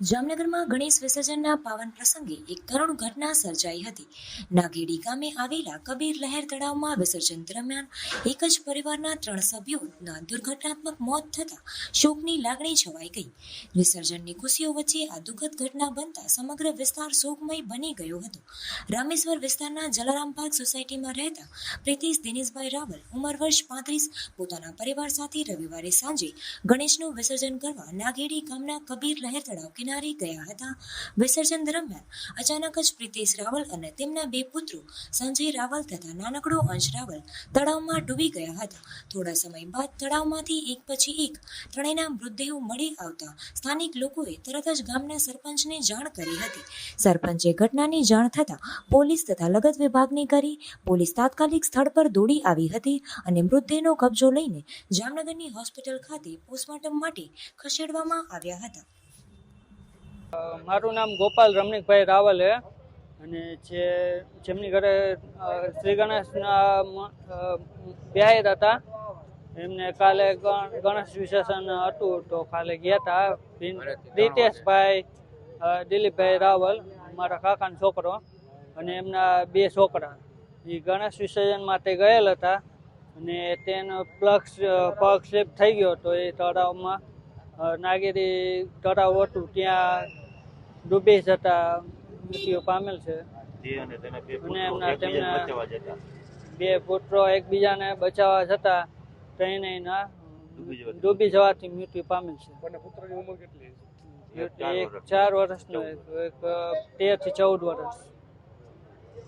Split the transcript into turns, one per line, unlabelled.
જામનગરમાં ગણેશ વિસર્જનના પાવન પ્રસંગે એક કરુણ ઘટના સર્જાઈ હતી. નાગેડી ગામે આવેલા કબીર લહેર તળાવમાં વિસર્જન દરમિયાન એક જ પરિવારના ત્રણ સભ્યોના દુર્ઘટનાત્મક મોત થતાં શોકની લાગણી છવાઈ ગઈ. વિસર્જનની ખુશીઓ વચ્ચે આ દુઃખદ ઘટના બનતા સમગ્ર વિસ્તાર શોકમય બની ગયો હતો. રામેશ્વર વિસ્તારના જલારામ પાર્ક સોસાયટીમાં રહેતા પ્રીતિશ દિનેશભાઈ રાવલ ઉંમર વર્ષ પાંત્રીસ, પોતાના પરિવાર સાથે રવિવારે સાંજે ગણેશનું વિસર્જન કરવા નાગેડી ગામના કબીર લહેર તળાવ કિનારે ગયા હતા. વિસર્જન દરમિયાન અચાનક જ પ્રીતેશ રાવલ અને તેમના બે પુત્રો સંજય રાવલ તથા નાનકડો અંશ રાવલ તળાવમાં ડૂબી ગયા હતા. થોડા સમય બાદ તળાવમાંથી એક પછી એક ત્રણેયના મૃતદેહો મળી આવતા સ્થાનિક લોકોએ તરત જ ગામના સરપંચને જાણ કરી હતી. સરપંચે ઘટનાની જાણ થતાં પોલીસ તથા લગત વિભાગને કરી. પોલીસ તાત્કાલિક સ્થળ પર દોડી આવી હતી અને મૃતદેહનો કબજો લઈને જામનગરની હોસ્પિટલ ખાતે પોસ્ટમોર્ટમ માટે ખસેડવામાં આવ્યા હતા.
મારું નામ ગોપાલ રમણીકભાઈ રાવલ છે અને જે જેમની ઘરે શ્રી ગણેશના મ- હતા એમને કાલે ગણેશ વિસર્જન હતું તો કાલે ગયા હતા રીતેશભાઈ દિલીપભાઈ રાવલ મારા કાકાનો છોકરો અને એમના બે છોકરા. એ ગણેશ વિસર્જન માટે ગયેલ હતા અને તેનો પ્લગ પગ સ્લીપ થઈ ગયો તો એ તળાવમાં. નાગેરી તળાવ હતું ત્યાં ડૂબી જતા મૃત્યુ પામેલ છે
અને બે પુત્રો
એમના
એકબીજાને
તેમના-
બચાવવા જતા
બે પુત્રો એકબીજાને બચાવવા જતા ત્રણેયના
ડૂબી જવાથી.
ડૂબી જવાથી મૃત્યુ પામેલ છે
અને પુત્રની ઉંમર કેટલી છે
એક ચાર વર્ષ.
નો વર્ષનો એક એક તેરથી ચૌદ વર્ષ